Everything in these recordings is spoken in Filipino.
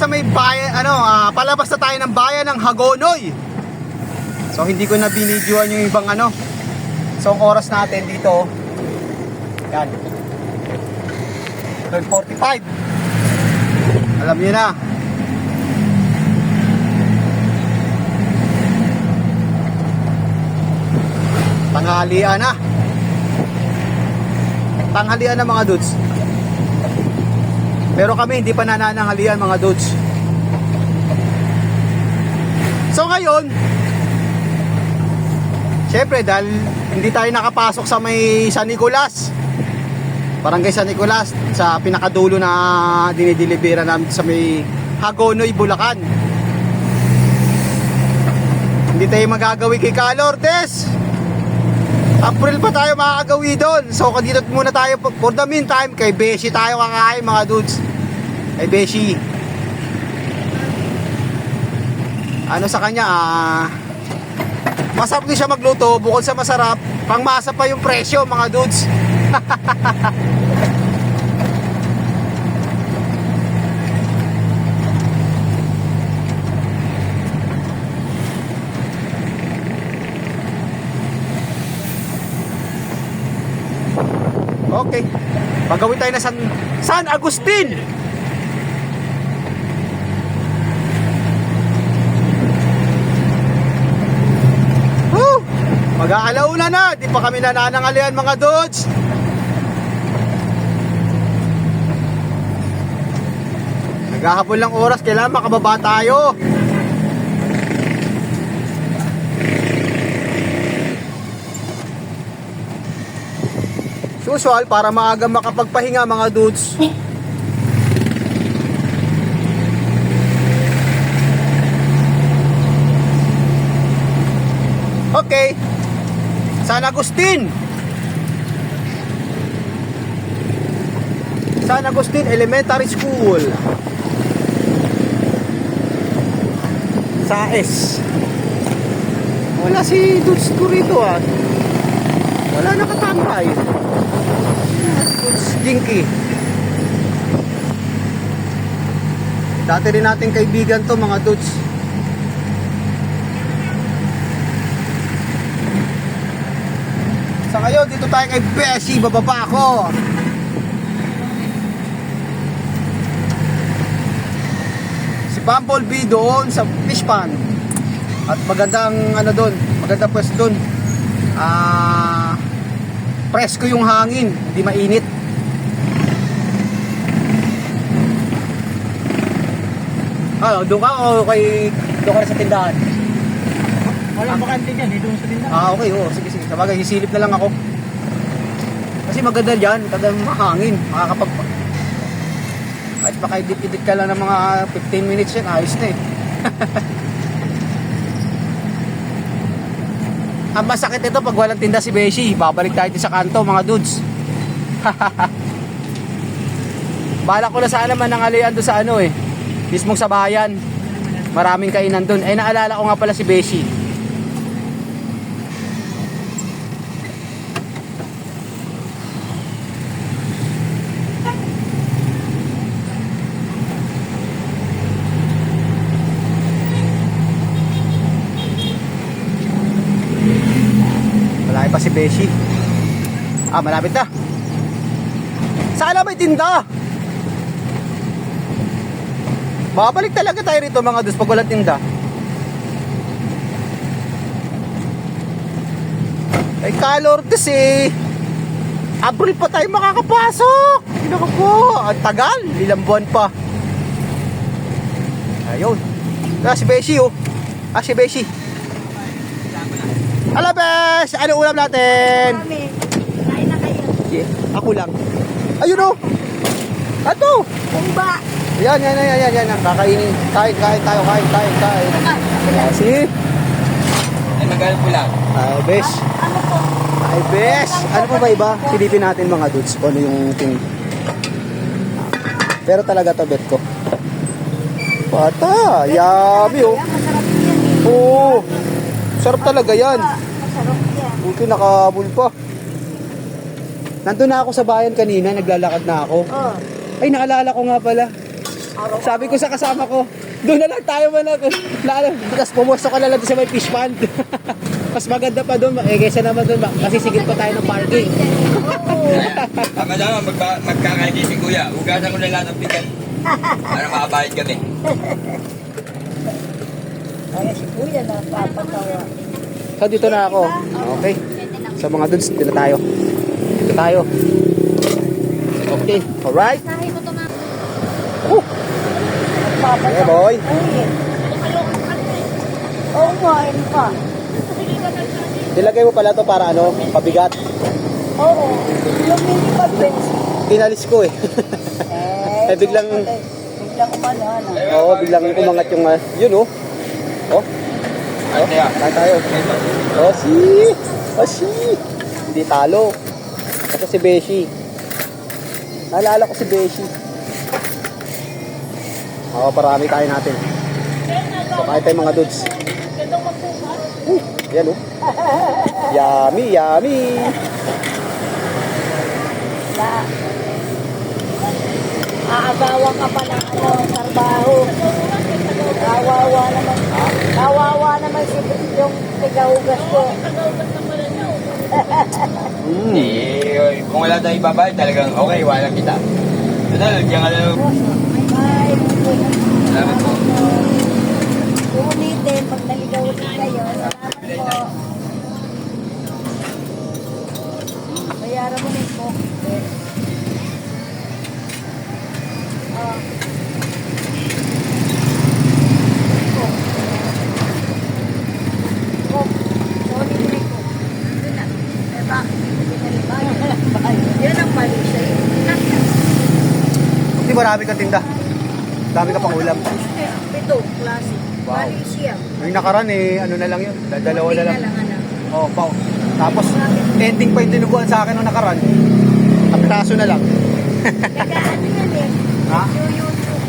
sa may bayan, ano, ah, palabas na tayo ng bayan ng Hagonoy. So hindi ko na binidyoan yung ibang ano. So ang oras natin dito, yan. 12.45. Alam niyo na. Tanghalian na. Tanghalian na mga dudes. Pero kami hindi pa nanananghalian mga dudes. So ngayon, syempre dahil hindi tayo nakapasok sa may San Nicolas. Barangay San Nicolas sa pinakadulo na dinidilibera namin sa may Hagonoy, Bulacan. Hindi tayo magagawi kay Calortes. April pa tayo makakagawi doon. So dito muna tayo for the meantime kay Beshi tayo kakain mga dudes. Kay Beshi. Ano sa kanya ah Masarap din siya magluto bukod sa masarap, pangmasa pa yung presyo mga dudes. Okay. Pagawin tayo na San, San Agustin. Woo! Mag-aalauna na. Di pa kami nananangalian mga dudes. Naghahabol lang oras. Kailangan makababa tayo. Usual para maaga makapagpahinga mga dudes. Okay. San Agustin. San Agustin Elementary School. Sa S. Wala si Dudes ko rito ah. Wala nakatambay. Dudes Jinky. Dati rin nating kaibigan to mga Dudes. Ngayon, dito tayo kay Beshi, bababa ako. Si Bumblebee doon sa fish pond. At magandang ano doon, magandang pwesto doon. Ah, presko yung hangin, hindi mainit. Ah, doon ka o kay doon ka sa tindahan? Walang bakante dyan, eh, doon sa tindahan. Ah, okay, oo. Sige, sige. Sabagay, sisilip na lang ako. Kasi maganda dyan, kadang mahangin. Makakapag... Kahit makaidip-idip ka lang ng mga 15 minutes yan, ayos na eh. Ang masakit ito pag walang tinda si Beshi. Babalik tayo sa kanto, mga dudes. Bala ko na sana manangalian doon sa ano eh. Mismong sa bayan. Maraming kainan doon. Eh, naalala ko nga pala si Beshi. Malapit pa si Beshi. Ah, malapit na. Sana may tinda. Babalik talaga tayo rito mga dus pag walang tinda. Ay, Calortes eh. April pa tayo makakapasok. Ginako po. Ang tagal. Ilang buwan pa. Ayun. Ah, si Beshi oh. Ah, si Beshi. Hello, Besh! Ano ulam natin? Kami. Kain na kayo. Yeah, ako lang. Ayun oh! Ato! Kumba. Yan, yan, yan, yan, yan, yan. Kakainin. Kain, kain tayo, kain, kain, kain. Ah, si? Ay, magalang pula. Ay, Besh. Ano po? Ay, Besh. Ano pa ba iba? Silipin natin mga dudes kung ano yung ting... Pero talaga to bet ko. Bata, yummy oh. Yan. Oo. Sarap talaga yan. Masarap yan. Buti nakabul pa. Nandun na ako sa bayan kanina, naglalakad na ako. Oh. Ay, naalala ko nga pala. Sabi ko sa kasama ko, doon na lang tayo man ako. Lalo, tapos pumusto ka na lang sa may fish pond. Mas maganda pa doon, eh, kaysa naman doon, masisigit pa tayo ng parking. Tama naman, magba, magkakaiti si Kuya. Ugasan ko na lahat ng bigat. Para makabayad kami. Kaya si Kuya napapatawa. So dito na ako. Okay. Sa mga dudes, dito na tayo. Tayo. Okay. Alright. Oh, yeah, boy. Nga, yun pa. Nilagay mo pala to para ano, pabigat. Oo. Yung hindi pag-bench. Tinalis ko eh. Eh, Eh, biglang- Biglang umano, ano. Oo, biglang umangat yung, uh, yun oh. Oh, kain tayo. Oh, si. Oh, si. Hindi talo. Ito si Beshi. Naalala ko si Beshi. Oo, parami tayo natin. So, kahit tayo mga dudes. Uh, yan oh. Yummy, yummy. Na, aagawan ka pa ng ano, trabaho. Kawawa naman. Kawawa naman si yung tigahugas ko. Mm. Eh, kung wala tayong babayad, talagang okay, wala kita. Na, lagyan ka na lang. Ay, Salamat po. Ulitin, pag naligaw ulit kayo. Salamat po. Bayaran mo rin po. Ah. Oh, sorry, Greg. Yun na. Eh, bakit hindi ko pinalibayan? Yun ang mali sa'yo. Hindi marami kang tinda. Dami ka pang ulam. Ito, klase. Wow. Malaysia. Yung nakaraan eh, ano na lang yun. Dalawa na lang. ano. Oh, pao. Tapos, ending pa yung tinubuan sa akin nung nakaraan. Praso na lang. Taga ano yan eh. Ha? YouTube.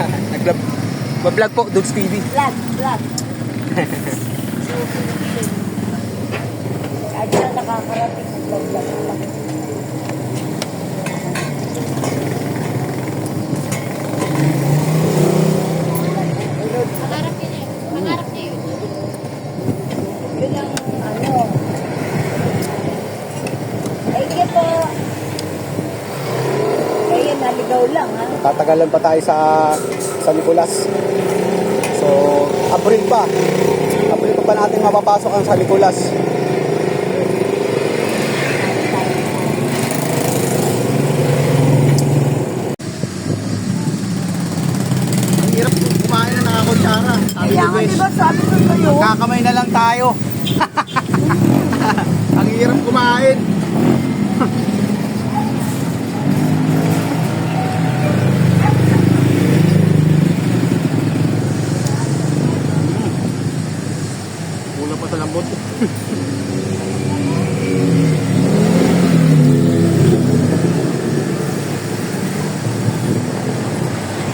Nag-vlog. Mag-vlog po, Dudes TV. Vlog, vlog. Kaya dyan nakakarating ng vlog vlog lang. Pangarap yun eh. Pangarap niya yun. Yun ang ano. Thank you po. Naligaw lang ha. Tatagalan pa tayo sa sa Nicolas. So, April pa. April pa pa natin mapapasok ang sa Nicolas. Ang hirap kumain na nakakutsara. Sabi Kaya ni nga, Besh, di ba sabi ko sa'yo? Kakamay na lang tayo. ang hirap kumain. Kulang pa sa lambot.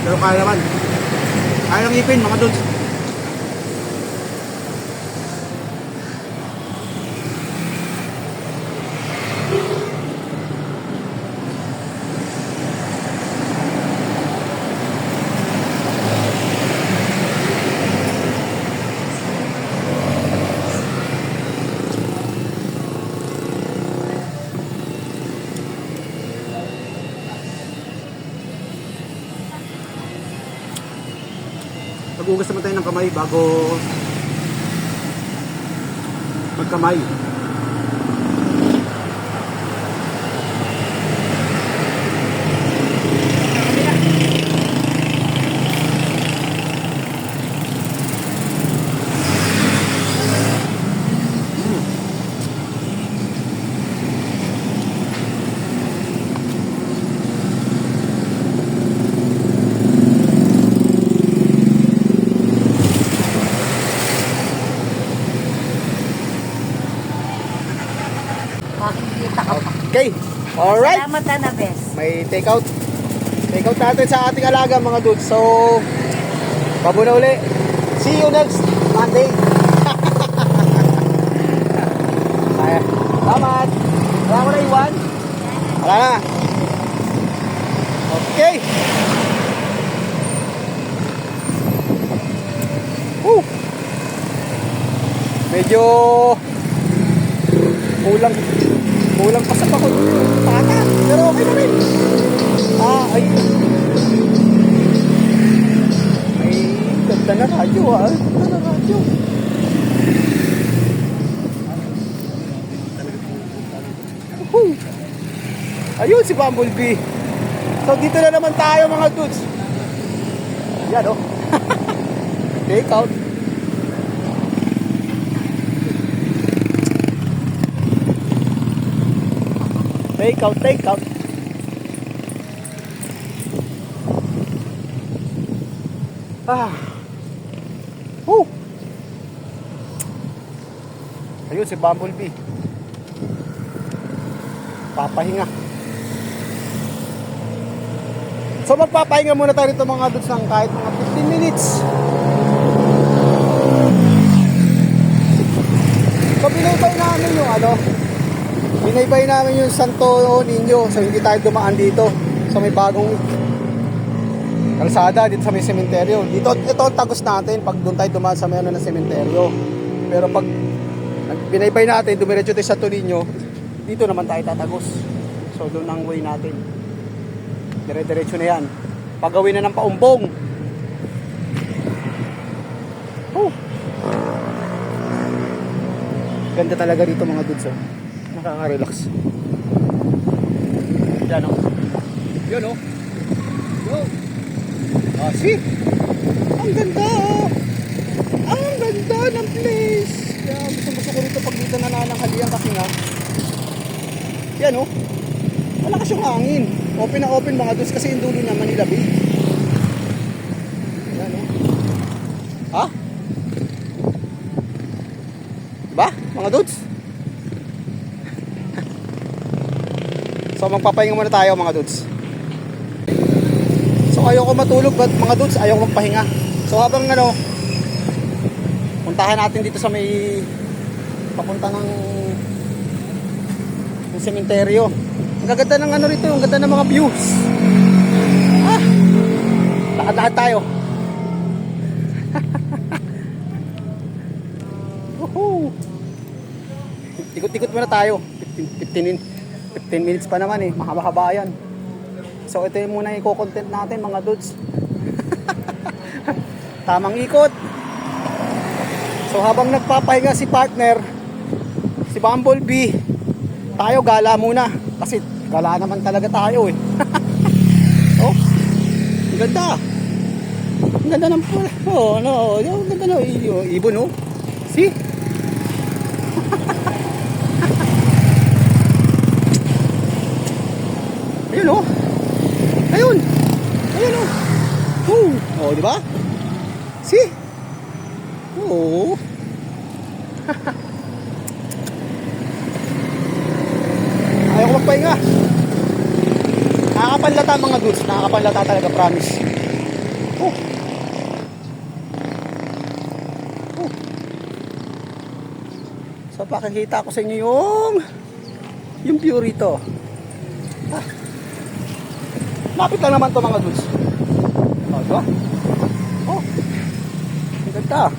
Pero kaya naman. Kaya ng ipin, mga dudes. Mag-ugas naman tayo ng kamay bago magkamay. Makikita ka pa. Okay. Alright. Salamat na best. May take out. Take out natin sa ating alaga mga dudes. So, pabuna uli. See you next Monday. Kaya. Salamat. Wala ko na iwan. Wala na. Okay. Woo. Medyo kulang kulang pa sa pakot pata pero okay na rin. Ah ay. Ay ganda na radyo ah. Ganda na radyo. Woo. ayun si Bumblebee. So dito na naman tayo mga dudes. Yan oh. Take out Take out, take out. Ah. Woo. Ayun si Bumblebee. Papahinga. So magpapahinga muna tayo rito mga dudes ng kahit mga 15 minutes. So binaybay namin yung ano, Binaybay namin yung Santo Niño so hindi tayo dumaan dito sa may bagong kalsada dito sa may sementeryo. Dito ito ang tagos natin pag doon tayo dumaan sa may ano na sementeryo. Pero pag binaybay natin, dumiretso tayo sa Niño, dito naman tayo tatagos. So doon ang way natin. Dire-diretso na yan. Pagawin na ng paumbong. Oh. Ganda talaga dito mga dudes oh nakaka-relax. Yan o. Yun o. Yo. Ah, see? Ang ganda oh. Ang ganda ng place. Kaya gusto gusto ko rito pag dito nanananghalian kasi nga. Yan o. Malakas yung hangin. Open na open mga dudes kasi yung dulo niya Manila Bay. Yan o. Ha? Diba? Mga dudes? So magpapahinga muna tayo mga dudes. So ayoko matulog but mga dudes ayoko magpahinga. So habang ano puntahan natin dito sa may papunta ng ng sementeryo. Ang gaganda ng ano rito, ang ganda ng mga views. Ah! Lakad-lakad tayo. Woohoo! Ikot-ikot muna tayo. 15, 15 min- 15 minutes pa naman eh. Mahaba-haba yan. So ito yung muna yung content natin mga dudes. Tamang ikot. So habang nagpapahinga si partner, si Bumblebee, tayo gala muna. Kasi gala naman talaga tayo eh. oh, ang ganda. Ang ganda ng oh, no, ang ganda ng ibon oh. See? Ayun oh. Ayun. Ayun oh. Oh, oh di ba? See? Oh. Ayaw ko magpahinga. Nakakapanlata mga dudes. Nakakapanlata talaga, promise. Oh. Oh. So, pakikita ko sa inyo yung yung view rito. Ah. Lapit lang naman to mga dudes. Oh? Oh. Ang ganda.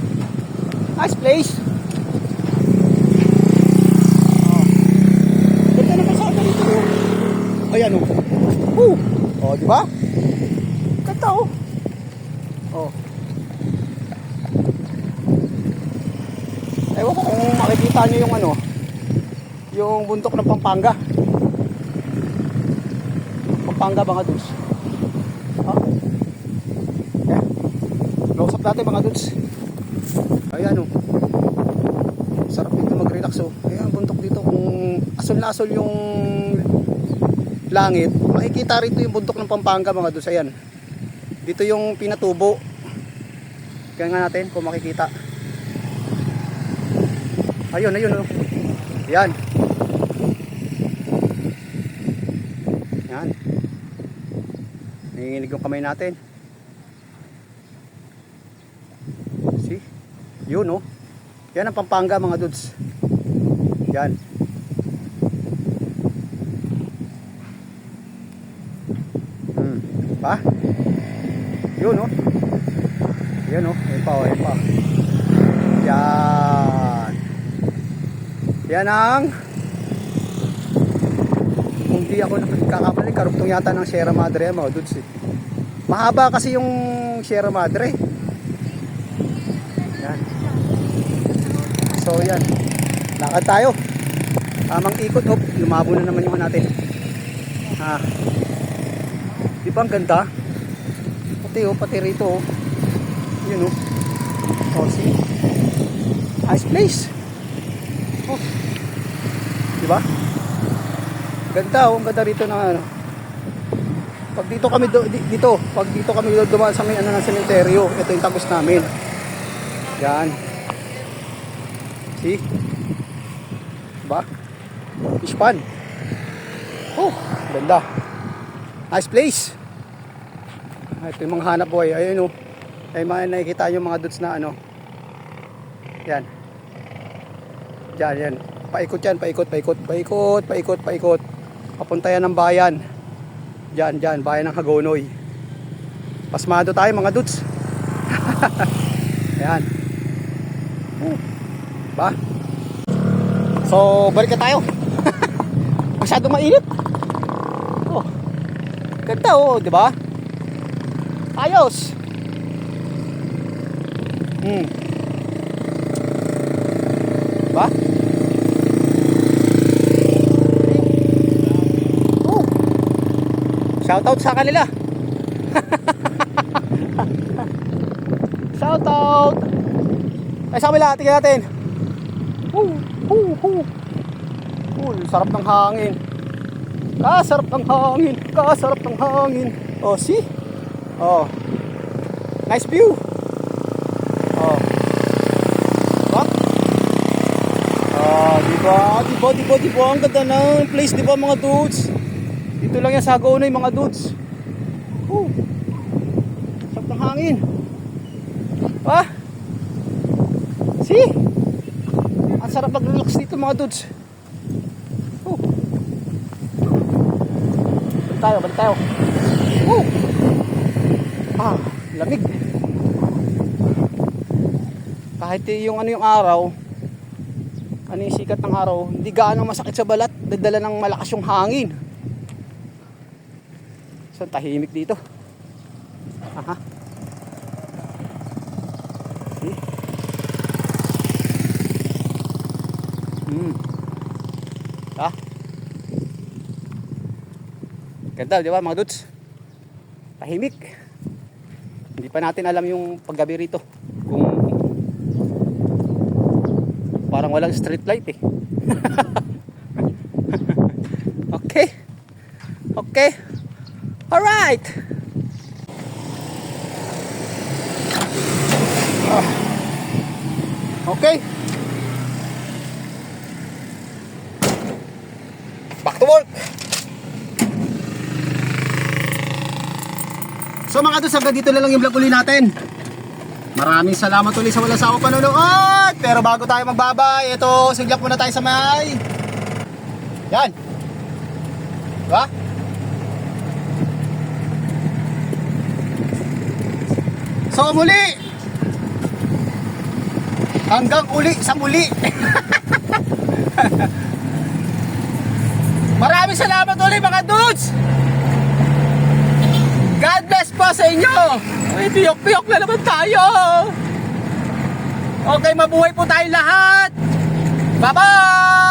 Nice place. Oh. Ganda ng kalsada dito. Oh. Ayan oh. Oh, di ba? Ganda oh. Oh. Ewan ko kung makikita nyo yung ano, yung bundok ng Pampanga. Pampanga mga dudes. Ha? Natin mga dudes. Ayan oh. Sarap dito mag-relax oh. Ayan, bundok dito kung asol na asol yung langit. Makikita rito yung bundok ng Pampanga mga dudes. Ayan. Dito yung pinatubo. Kaya nga natin kung makikita. Ayun, ayun oh. Ayan. Yan. Nanginginig yung kamay natin. See? Yun oh. Yan ang Pampanga mga dudes. Yan. Hmm. Yun oh. Yun oh. Yan pa oh. Yan pa. Yan. Yan ang kung di ako nakakakamali, karugtong yata ng Sierra Madre yan mga dudes eh. Mahaba kasi yung Sierra Madre. So yan. Lakad tayo. Tamang ikot. Oh, lumabo na naman yung ano natin. Ha. Di ba ang ganda? Pati oh, pati rito oh. Yun oh. Oh, see? Nice place. Oh. Di ba? Ganda oh, ang ganda rito na ano. Pag dito kami do, di- dito, pag dito kami dumaan sa may ano ng sementeryo, ito yung tagos namin. Yan. See? Diba? Fish pan. Oh, ganda. Nice place. Ito yung mga hanap buhay. Ayun oh. Ay mga nakikita yung mga dudes na ano. Yan. Yan, yan. Paikot yan, paikot, paikot, paikot, paikot, paikot. Papunta yan ng bayan. Diyan, diyan, bayan ng Hagonoy. Pasmado tayo mga dudes. Ayan. Oh. Ba? So, balik na tayo. Masyado mainit. Oh. Ganda oh, di ba? Ayos. Hmm. Ba? Oh. Shoutout sa kanila. Shoutout. Ay sa kabila, tingnan natin. Woo, woo, woo. Cool, sarap ng hangin. Kasarap ng hangin, kasarap ng hangin. Oh, see? Oh. Nice view. Oh. Diba? Ah, di ba? Di ba, di ba, di ba? Ang ganda ng place, di ba mga dudes? Dito lang yan sa Hagonoy mga dudes. Oh. Sarap ng hangin. Ah. See? Ang sarap mag-relax dito mga dudes. Oh. Balik tayo, balik tayo. Oh. Ah, lamig. Kahit yung ano yung araw, ano yung sikat ng araw, hindi gaano masakit sa balat, dadala ng malakas yung hangin. So, tahimik dito. Aha. See? Hmm. Ah. Ganda, di ba mga dudes? Tahimik. Hindi pa natin alam yung paggabi rito. Kung parang walang street light eh. okay. Okay. Alright. Ah. Okay. Back to work. So mga dos, hanggang dito na lang yung vlog uli natin. Maraming salamat ulit sa walang sawa panonood. Pero bago tayo magbabay, ito, siglak muna tayo sa may. Yan. Diba? So muli. Hanggang uli sa muli. Maraming salamat ulit mga dudes. God bless po sa inyo. Uy, piyok-piyok na naman tayo. Okay, mabuhay po tayo lahat. Bye-bye!